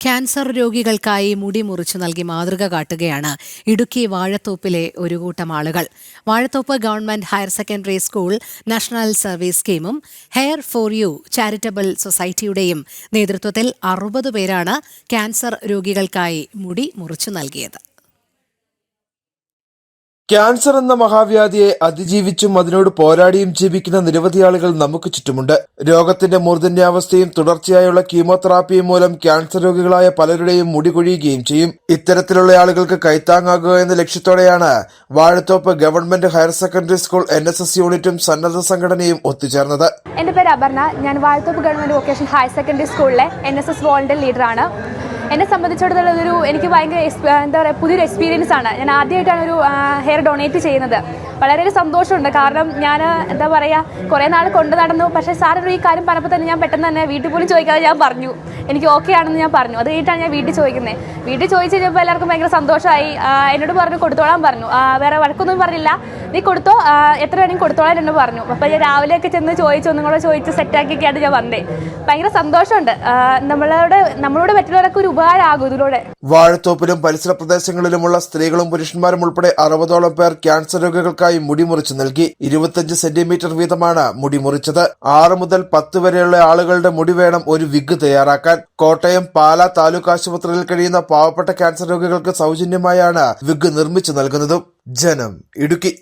Cancer രോഗികൾക്കായി മുടി മുറിച്ചു നൽകി മാതൃക കാട്ടുകയാണ് ഇടുക്കി വാഴത്തോപ്പിലെ ഒരു കൂട്ടം ആളുകൾ. Vazhathope government higher secondary school national service സ്കീമും hair for you charitable സൊസൈറ്റിയുടെയും നേതൃത്വത്തിൽ അറുപത് പേരാണ് ക്യാൻസർ രോഗികൾക്കായി മുടി മുറിച്ചു നൽകിയത്. ക്യാൻസർ എന്ന മഹാവ്യാധിയെ അതിജീവിച്ചും അതിനോട് പോരാടിയും ജീവിക്കുന്ന നിരവധി ആളുകൾ നമുക്ക് ചുറ്റുമുണ്ട്. രോഗത്തിന്റെ മൂർധന്യാവസ്ഥയും തുടർച്ചയായുള്ള കീമോതെറാപ്പിയും മൂലം ക്യാൻസർ രോഗികളായ പലരുടെയും മുടി കൊഴിയുകയും ചെയ്യും. ഇത്തരത്തിലുള്ള ആളുകൾക്ക് കൈത്താങ്ങാകുക എന്ന ലക്ഷ്യത്തോടെയാണ് Vazhathope government higher secondary school N S S യൂണിറ്റും സന്നദ്ധ സംഘടനയും ഒത്തുചേർന്നത്. എന്റെ പേര് അപർണ. ഞാൻ Vazhathope government vocation higher secondary സ്കൂളിലെ എൻ എസ് എസ് വോളണ്ടിയർ ലീഡറാണ്. എന്നെ സംബന്ധിച്ചിടത്തോളം ഒരു എനിക്ക് ഭയങ്കര എന്താ പറയുക പുതിയൊരു എക്സ്പീരിയൻസ് ആണ്. ഞാൻ ആദ്യമായിട്ടാണ് ഒരു ഹെയർ ഡൊണേറ്റ് ചെയ്യുന്നത്. വളരെ സന്തോഷമുണ്ട്. കാരണം ഞാൻ എന്താ പറയുക കുറേ നാൾ കൊണ്ട് നടന്നു. പക്ഷേ സാറൊരു ഈ കാര്യം പറഞ്ഞപ്പോൾ തന്നെ ഞാൻ പെട്ടെന്ന് തന്നെ വീട്ടിൽ പോലും ചോദിക്കാതെ ഞാൻ പറഞ്ഞു. എനിക്ക് ഓക്കെ ആണെന്ന് ഞാൻ പറഞ്ഞു. അത് കഴിഞ്ഞിട്ടാണ് ഞാൻ വീട്ടിൽ ചോദിക്കുന്നത് വീട്ടിൽ ചോദിച്ചു കഴിഞ്ഞപ്പോൾ എല്ലാവർക്കും ഭയങ്കര സന്തോഷമായി. എന്നോട് പറഞ്ഞു കൊടുത്തോളാൻ പറഞ്ഞു. വേറെ വഴക്കൊന്നും പറഞ്ഞില്ല. നീ കൊടുത്തോ? എത്ര വേണമെങ്കിൽ കൊടുത്തോളാൻ എന്ന് പറഞ്ഞു. അപ്പോൾ ഞാൻ രാവിലെയൊക്കെ ചെന്ന് ചോദിച്ചു. ഒന്നും കൂടെ ചോദിച്ച് സെറ്റാക്കിയൊക്കെയാണ് ഞാൻ വന്നേ. ഭയങ്കര സന്തോഷമുണ്ട്. നമ്മളോട് നമ്മളോട് മറ്റുള്ളവരൊക്കെ ഒരു ഉപകാരമാകും ഇതിലൂടെ വാഴത്തോപ്പിലും പരിസര പ്രദേശങ്ങളിലുമുള്ള സ്ത്രീകളും പുരുഷന്മാരും ഉൾപ്പെടെ അറുപതോളം പേർ ക്യാൻസർ രോഗികൾക്കായി മുടി മുറിച്ചു നൽകി. ഇരുപത്തിയഞ്ച് സെന്റിമീറ്റർ വീതമാണ് മുടി മുറിച്ചത് ആറ് മുതൽ പത്ത് വരെയുള്ള ആളുകളുടെ മുടി വേണം ഒരു വിഗ് തയ്യാറാക്കാൻ. കോട്ടയം പാല താലൂക്ക് ആശുപത്രിയിൽ കഴിയുന്ന പാവപ്പെട്ട ക്യാൻസർ രോഗികൾക്ക് സൗജന്യമായാണ് വിഗ് നിർമ്മിച്ചു നൽകുന്നതും. ജനം ഇടുക്കി.